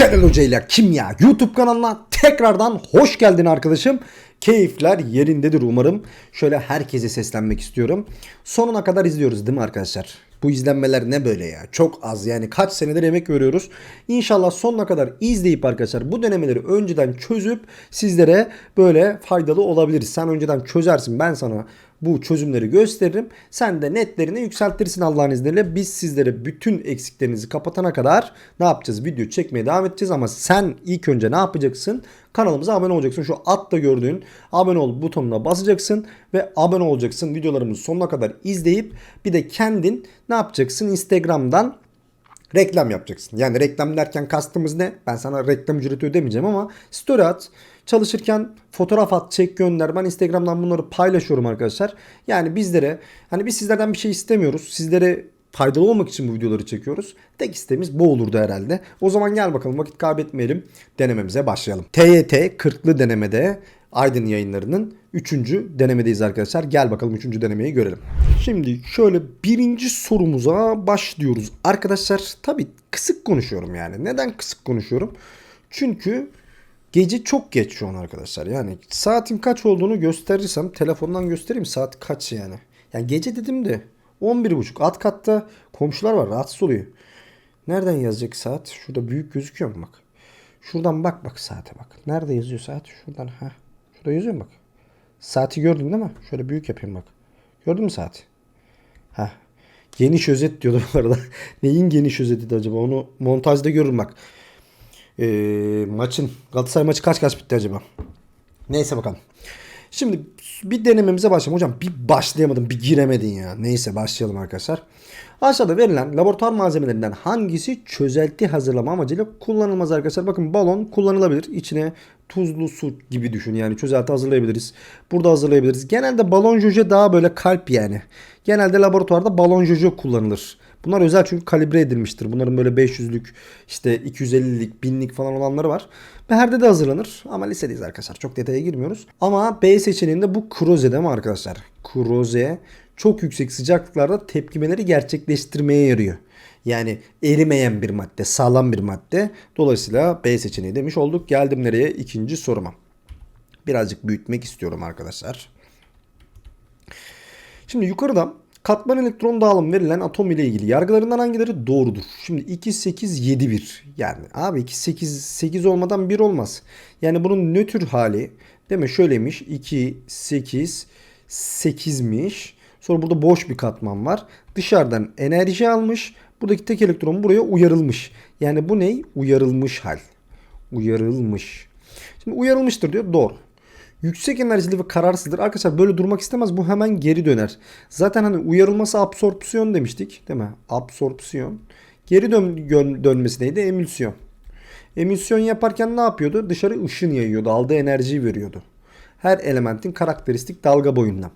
Celal Hoca ile Kimya YouTube kanalına tekrardan hoş geldin arkadaşım. Keyifler yerindedir umarım. Şöyle herkese seslenmek istiyorum. Sonuna kadar izliyoruz değil mi arkadaşlar? Bu izlenmeler ne böyle ya? Çok az yani kaç senedir emek veriyoruz. İnşallah sonuna kadar izleyip arkadaşlar bu denemeleri önceden çözüp sizlere böyle faydalı olabiliriz. Sen önceden çözersin ben sana bu çözümleri gösteririm. Sen de netlerini yükseltirsin Allah'ın izniyle. Biz sizlere bütün eksiklerinizi kapatana kadar ne yapacağız? Video çekmeye devam edeceğiz ama sen ilk önce ne yapacaksın? Kanalımıza abone olacaksın. Şu altta gördüğün abone ol butonuna basacaksın ve abone olacaksın. Videolarımızı sonuna kadar izleyip bir de kendin ne yapacaksın? Instagram'dan reklam yapacaksın. Yani reklam derken kastımız ne? Ben sana reklam ücreti ödemeyeceğim ama story at. Çalışırken fotoğraf at, çek gönder. Ben Instagram'dan bunları paylaşıyorum arkadaşlar. Yani bizlere hani biz sizlerden bir şey istemiyoruz. Sizlere faydalı olmak için bu videoları çekiyoruz. Tek isteğimiz bu olurdu herhalde. O zaman gel bakalım vakit kaybetmeyelim. Denememize başlayalım. TYT 40'lı denemede Aydın yayınlarının 3. denemedeyiz arkadaşlar. Gel bakalım 3. denemeyi görelim. Şimdi şöyle birinci sorumuza başlıyoruz. Arkadaşlar tabi kısık konuşuyorum yani. Neden kısık konuşuyorum? Çünkü gece çok geç şu an arkadaşlar. Yani saatin kaç olduğunu gösterirsem telefondan göstereyim saat kaç yani. Yani gece dedim de 11.30 alt katta komşular var rahatsız oluyor. Nereden yazacak saat? Şurada büyük gözüküyor mu bak. Şuradan bak bak saate bak. Nerede yazıyor saat? Şuradan ha. Şurada yazıyor mu bak. Saati gördün değil mi? Şöyle büyük yapayım bak. Gördün mü saati? Ha. Geniş özet diyordu bu arada. Neyin geniş özeti acaba? Onu montajda görürüm bak. Ee, maçın Galatasaray maçı kaç kaç bitti acaba? Neyse bakalım. Şimdi bir denememize başlayalım. Hocam bir başlayamadım bir giremedin ya. Neyse başlayalım arkadaşlar. Aşağıda verilen laboratuvar malzemelerinden hangisi çözelti hazırlama amacıyla kullanılmaz arkadaşlar. Bakın balon kullanılabilir. İçine tuzlu su gibi düşün. Yani çözelti hazırlayabiliriz. Burada hazırlayabiliriz. Genelde balon jojo daha böyle kalp yani. Genelde laboratuvarda balon jojo kullanılır. Bunlar özel çünkü kalibre edilmiştir. Bunların böyle 500'lük işte 250'lik 1000'lik falan olanları var. Beher'de de hazırlanır ama lisedeyiz arkadaşlar. Çok detaya girmiyoruz. Ama B seçeneğinde bu kroze değil mi arkadaşlar? Kroze çok yüksek sıcaklıklarda tepkimeleri gerçekleştirmeye yarıyor. Yani erimeyen bir madde, sağlam bir madde. Dolayısıyla B seçeneği demiş olduk. Geldim nereye? İkinci soruma. Birazcık büyütmek istiyorum arkadaşlar. Şimdi yukarıda katman elektron dağılım verilen atom ile ilgili yargılarından hangileri doğrudur? Şimdi 2, 8, 7, 1. Yani abi 2, 8, 8 olmadan 1 olmaz. Yani bunun nötr hali değil mi? Şöyleymiş. 2, 8, 8'miş. Sonra burada boş bir katman var. Dışarıdan enerji almış. Buradaki tek elektron buraya uyarılmış. Yani bu ney? Uyarılmış hal. Uyarılmış. Şimdi uyarılmıştır diyor. Doğru. Yüksek enerjili ve kararsızdır. Arkadaşlar böyle durmak istemez. Bu hemen geri döner. Zaten hani uyarılması absorpsiyon demiştik. Değil mi? Absorpsiyon. Geri dön dönmesi neydi? Emülsiyon. Emülsiyon yaparken ne yapıyordu? Dışarı ışın yayıyordu. Aldığı enerjiyi veriyordu. Her elementin karakteristik dalga boyundan.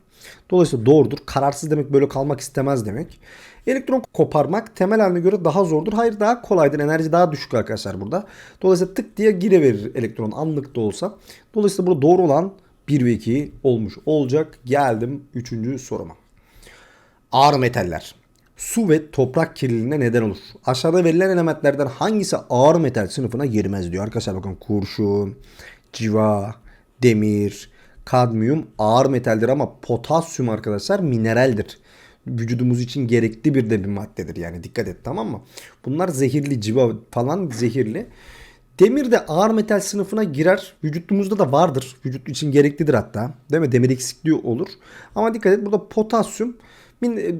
Dolayısıyla doğrudur. Kararsız demek böyle kalmak istemez demek. Elektron koparmak temel haline göre daha zordur. Hayır daha kolaydır. Enerji daha düşük arkadaşlar burada. Dolayısıyla tık diye gireverir elektron anlık da olsa. Dolayısıyla burada doğru olan 1 ve 2 olmuş olacak. Geldim 3. soruma. Ağır metaller. Su ve toprak kirliliğine neden olur. Aşağıda verilen elementlerden hangisi ağır metal sınıfına girmez diyor. Arkadaşlar bakın kurşun, civa, demir, kadmiyum ağır metaldir ama potasyum arkadaşlar mineraldir. Vücudumuz için gerekli bir de bir maddedir yani dikkat et tamam mı? Bunlar zehirli civa falan zehirli. Demir de ağır metal sınıfına girer. Vücudumuzda da vardır. Vücut için gereklidir hatta. Değil mi? Demir eksikliği olur. Ama dikkat et burada potasyum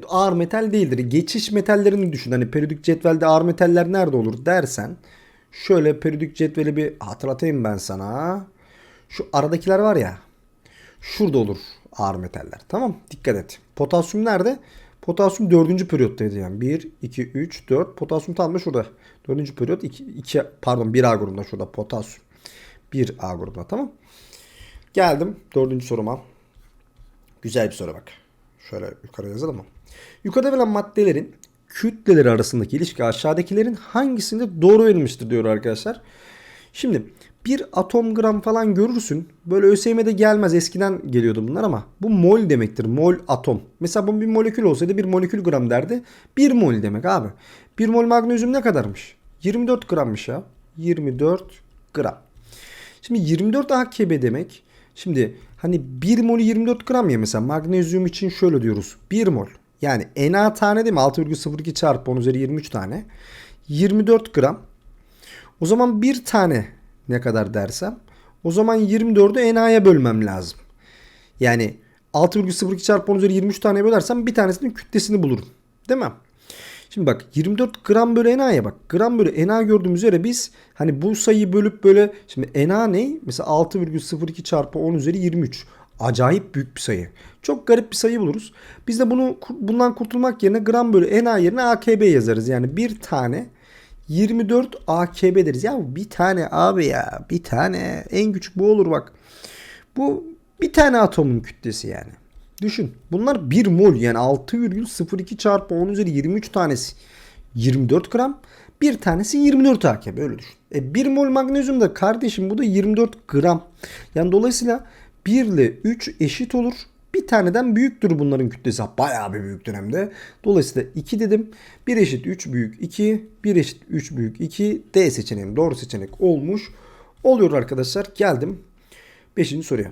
ağır metal değildir. Geçiş metallerini düşün. Hani periyodik cetvelde ağır metaller nerede olur dersen şöyle periyodik cetveli bir hatırlatayım ben sana. Şu aradakiler var ya Şurada olur ağır metaller. Tamam Dikkat et. Potasyum nerede? Potasyum dördüncü periyottaydı yani. 1, 2, 3, 4. Potasyum tam da şurada. Dördüncü periyot 2, 2 pardon 1 A grubunda şurada potasyum. 1 A grubunda tamam. Geldim dördüncü soruma. Güzel bir soru bak. Şöyle yukarı yazalım mı? Yukarıda verilen maddelerin kütleleri arasındaki ilişki aşağıdakilerin hangisinde doğru verilmiştir diyor arkadaşlar. Şimdi bir atom gram falan görürsün. Böyle ÖSYM'de gelmez. Eskiden geliyordu bunlar ama bu mol demektir. Mol atom. Mesela bu bir molekül olsaydı bir molekül gram derdi. Bir mol demek abi. Bir mol magnezyum ne kadarmış? 24 grammış ya. 24 gram. Şimdi 24 AKB demek. Şimdi hani 1 mol 24 gram ya mesela magnezyum için şöyle diyoruz. 1 mol. Yani Na tane değil mi? 6,02 çarpı 10 üzeri 23 tane. 24 gram. O zaman bir tane ne kadar dersem o zaman 24'ü Na'ya bölmem lazım. Yani 6,02 çarpı 10 üzeri 23 tane bölersem bir tanesinin kütlesini bulurum. Değil mi? Şimdi bak 24 gram bölü NA'ya bak. Gram bölü NA gördüğümüz üzere biz hani bu sayıyı bölüp böyle şimdi NA ne? Mesela 6,02 çarpı 10 üzeri 23. Acayip büyük bir sayı. Çok garip bir sayı buluruz. Biz de bunu bundan kurtulmak yerine gram bölü NA yerine AKB yazarız. Yani bir tane 24 AKB deriz. Ya bir tane abi ya bir tane en küçük bu olur bak. Bu bir tane atomun kütlesi yani. Düşün. Bunlar 1 mol yani 6,02 çarpı 10 üzeri 23 tanesi 24 gram. Bir tanesi 24 AKB böyle düşün. E 1 mol magnezyum da kardeşim bu da 24 gram. Yani dolayısıyla 1 ile 3 eşit olur. Bir taneden büyüktür bunların kütlesi. Bayağı bir büyük dönemde. Dolayısıyla 2 dedim. 1 eşit 3 büyük 2. 1 eşit 3 büyük 2. D seçeneğim doğru seçenek olmuş. Oluyor arkadaşlar. Geldim 5. soruya.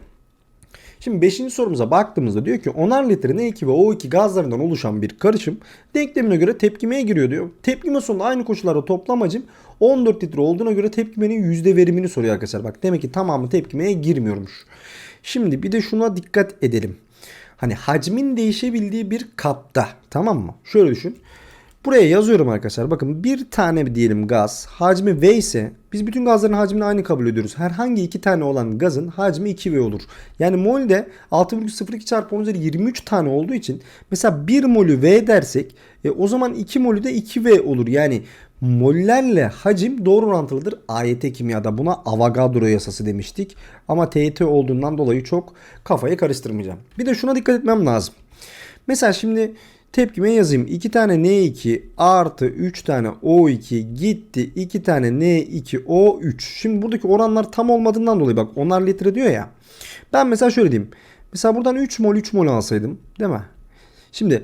Şimdi 5. sorumuza baktığımızda diyor ki 10'ar litre N2 ve O2 gazlarından oluşan bir karışım denklemine göre tepkimeye giriyor diyor. Tepkime sonunda aynı koşullarda toplam hacim 14 litre olduğuna göre tepkimenin yüzde verimini soruyor arkadaşlar. Bak demek ki tamamı tepkimeye girmiyormuş. Şimdi bir de şuna dikkat edelim. Hani hacmin değişebildiği bir kapta tamam mı? Şöyle düşün. Buraya yazıyorum arkadaşlar. Bakın bir tane diyelim gaz hacmi V ise biz bütün gazların hacmini aynı kabul ediyoruz. Herhangi iki tane olan gazın hacmi 2V olur. Yani molde 6,02 çarpı 10 üzeri 23 tane olduğu için mesela 1 molü V dersek e, o zaman 2 molü de 2V olur. Yani mollerle hacim doğru orantılıdır. AYT kimyada buna Avogadro yasası demiştik. Ama TET olduğundan dolayı çok kafayı karıştırmayacağım. Bir de şuna dikkat etmem lazım. Mesela şimdi Tepkime yazayım. 2 tane N2 artı 3 tane O2 gitti. 2 tane N2 O3. Şimdi buradaki oranlar tam olmadığından dolayı bak onlar litre diyor ya. Ben mesela şöyle diyeyim. Mesela buradan 3 mol 3 mol alsaydım değil mi? Şimdi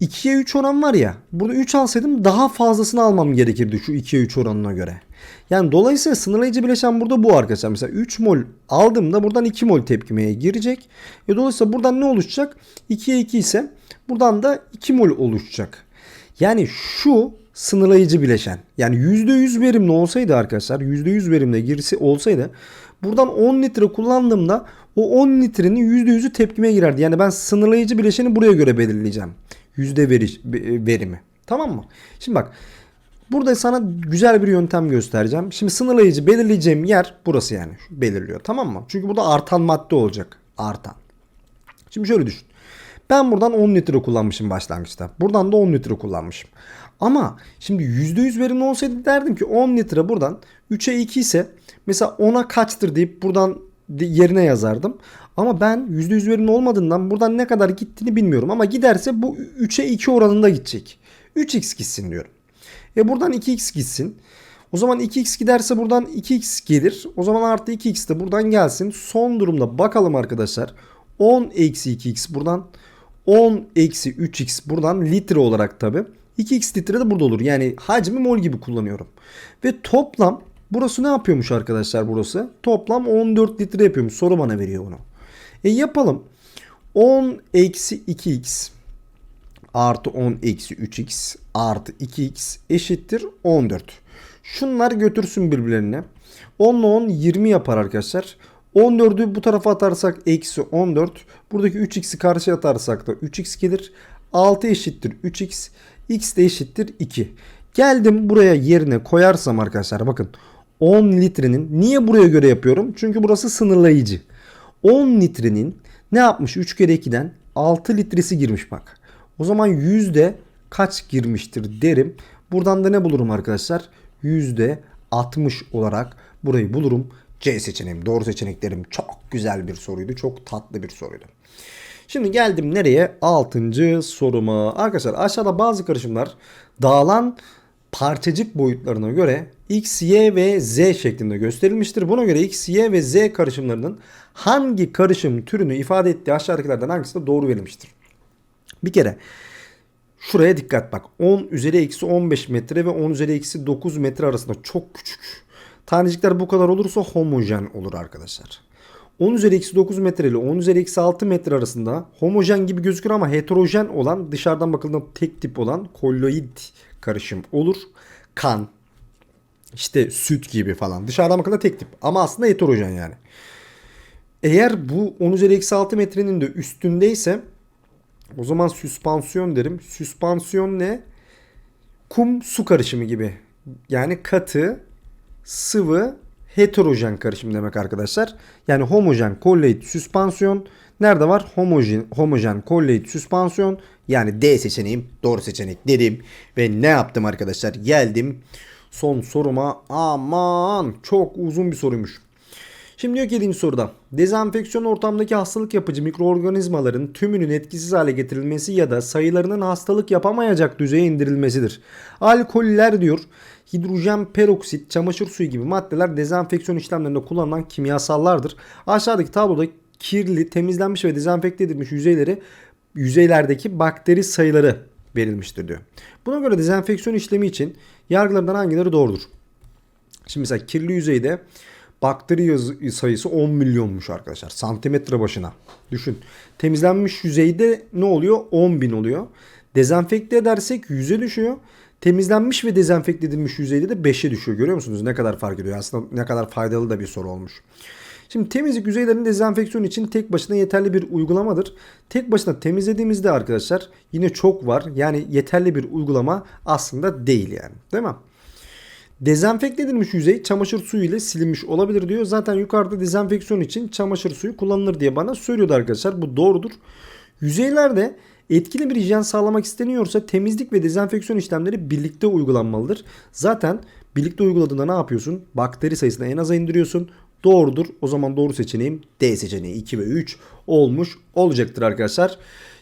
2'ye 3 oran var ya. Burada 3 alsaydım daha fazlasını almam gerekirdi şu 2'ye 3 oranına göre. Yani dolayısıyla sınırlayıcı bileşen burada bu arkadaşlar. Mesela 3 mol aldığımda buradan 2 mol tepkimeye girecek. E dolayısıyla buradan ne oluşacak? 2'ye 2 ise buradan da 2 mol oluşacak. Yani şu sınırlayıcı bileşen. Yani %100 verimli olsaydı arkadaşlar %100 verimle girisi olsaydı buradan 10 litre kullandığımda o 10 litrenin %100'ü tepkime girerdi. Yani ben sınırlayıcı bileşeni buraya göre belirleyeceğim. Yüzde veri, verimi. Tamam mı? Şimdi bak Burada sana güzel bir yöntem göstereceğim. Şimdi sınırlayıcı belirleyeceğim yer burası yani. Belirliyor tamam mı? Çünkü burada artan madde olacak. Artan. Şimdi şöyle düşün. Ben buradan 10 litre kullanmışım başlangıçta. Buradan da 10 litre kullanmışım. Ama şimdi %100 verimli olsaydı derdim ki 10 litre buradan 3'e 2 ise mesela 10'a kaçtır deyip buradan yerine yazardım. Ama ben %100 verimli olmadığından buradan ne kadar gittiğini bilmiyorum. Ama giderse bu 3'e 2 oranında gidecek. 3x gitsin diyorum. E buradan 2x gitsin. O zaman 2x giderse buradan 2x gelir. O zaman artı 2x de buradan gelsin. Son durumda bakalım arkadaşlar. 10 eksi 2x buradan. 10 eksi 3x buradan litre olarak tabi. 2x litre de burada olur. Yani hacmi mol gibi kullanıyorum. Ve toplam burası ne yapıyormuş arkadaşlar burası? Toplam 14 litre yapıyormuş. Soru bana veriyor bunu. E yapalım. 10 eksi 2x artı 10 eksi 3x artı 2x eşittir 14. Şunlar götürsün birbirlerine. 10 ile 10 20 yapar arkadaşlar. 14'ü bu tarafa atarsak eksi 14. Buradaki 3x'i karşıya atarsak da 3x gelir. 6 eşittir 3x. x de eşittir 2. Geldim buraya yerine koyarsam arkadaşlar bakın 10 litrenin niye buraya göre yapıyorum? Çünkü burası sınırlayıcı. 10 litrenin ne yapmış 3 kere 2'den 6 litresi girmiş bak. O zaman yüzde kaç girmiştir derim. Buradan da ne bulurum arkadaşlar? Yüzde 60 olarak burayı bulurum. C seçeneğim doğru seçeneklerim çok güzel bir soruydu. Çok tatlı bir soruydu. Şimdi geldim nereye? 6. soruma. Arkadaşlar aşağıda bazı karışımlar dağılan parçacık boyutlarına göre X, Y ve Z şeklinde gösterilmiştir. Buna göre X, Y ve Z karışımlarının hangi karışım türünü ifade ettiği aşağıdakilerden hangisi de doğru verilmiştir? Bir kere şuraya dikkat bak. 10 üzeri eksi 15 metre ve 10 üzeri eksi 9 metre arasında çok küçük. Tanecikler bu kadar olursa homojen olur arkadaşlar. 10 üzeri eksi 9 metre ile 10 üzeri eksi 6 metre arasında homojen gibi gözükür ama heterojen olan dışarıdan bakıldığında tek tip olan kolloid karışım olur. Kan, işte süt gibi falan. Dışarıdan bakıldığında tek tip ama aslında heterojen yani. Eğer bu 10 üzeri eksi 6 metrenin de üstündeyse o zaman süspansiyon derim. Süspansiyon ne? Kum su karışımı gibi. Yani katı, sıvı, heterojen karışım demek arkadaşlar. Yani homojen kolloid süspansiyon. Nerede var? Homojen, homojen kolloid süspansiyon. Yani D seçeneğim doğru seçenek dedim. Ve ne yaptım arkadaşlar? Geldim son soruma. Aman çok uzun bir soruymuş. Şimdi diyor ki 7. soruda. Dezenfeksiyon ortamdaki hastalık yapıcı mikroorganizmaların tümünün etkisiz hale getirilmesi ya da sayılarının hastalık yapamayacak düzeye indirilmesidir. Alkoller diyor hidrojen peroksit, çamaşır suyu gibi maddeler dezenfeksiyon işlemlerinde kullanılan kimyasallardır. Aşağıdaki tabloda kirli, temizlenmiş ve dezenfekte edilmiş yüzeyleri yüzeylerdeki bakteri sayıları verilmiştir diyor. Buna göre dezenfeksiyon işlemi için yargılarından hangileri doğrudur? Şimdi mesela kirli yüzeyde bakteri sayısı 10 milyonmuş arkadaşlar. Santimetre başına. Düşün. Temizlenmiş yüzeyde ne oluyor? 10 bin oluyor. Dezenfekte edersek 100'e düşüyor. Temizlenmiş ve dezenfekte edilmiş yüzeyde de 5'e düşüyor. Görüyor musunuz? Ne kadar fark ediyor? Aslında ne kadar faydalı da bir soru olmuş. Şimdi temizlik yüzeylerinin dezenfeksiyon için tek başına yeterli bir uygulamadır. Tek başına temizlediğimizde arkadaşlar yine çok var. Yani yeterli bir uygulama aslında değil yani. Değil mi? Dezenfekte edilmiş yüzey çamaşır suyu ile silinmiş olabilir diyor. Zaten yukarıda dezenfeksiyon için çamaşır suyu kullanılır diye bana söylüyordu arkadaşlar. Bu doğrudur. Yüzeylerde etkili bir hijyen sağlamak isteniyorsa temizlik ve dezenfeksiyon işlemleri birlikte uygulanmalıdır. Zaten birlikte uyguladığında ne yapıyorsun? Bakteri sayısını en aza indiriyorsun. Doğrudur. O zaman doğru seçeneğim D seçeneği 2 ve 3 olmuş olacaktır arkadaşlar.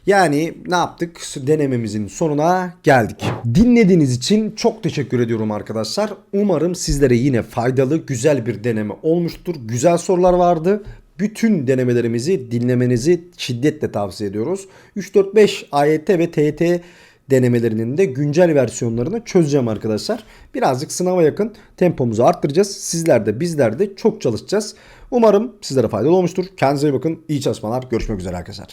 Yani ne yaptık? Denememizin sonuna geldik. Dinlediğiniz için çok teşekkür ediyorum arkadaşlar. Umarım sizlere yine faydalı, güzel bir deneme olmuştur. Güzel sorular vardı. Bütün denemelerimizi dinlemenizi şiddetle tavsiye ediyoruz. 3 4 5 AYT ve TYT denemelerinin de güncel versiyonlarını çözeceğim arkadaşlar. Birazcık sınava yakın tempomuzu arttıracağız. Sizler de bizler de çok çalışacağız. Umarım sizlere faydalı olmuştur. Kendinize iyi bakın. İyi çalışmalar. Görüşmek üzere arkadaşlar.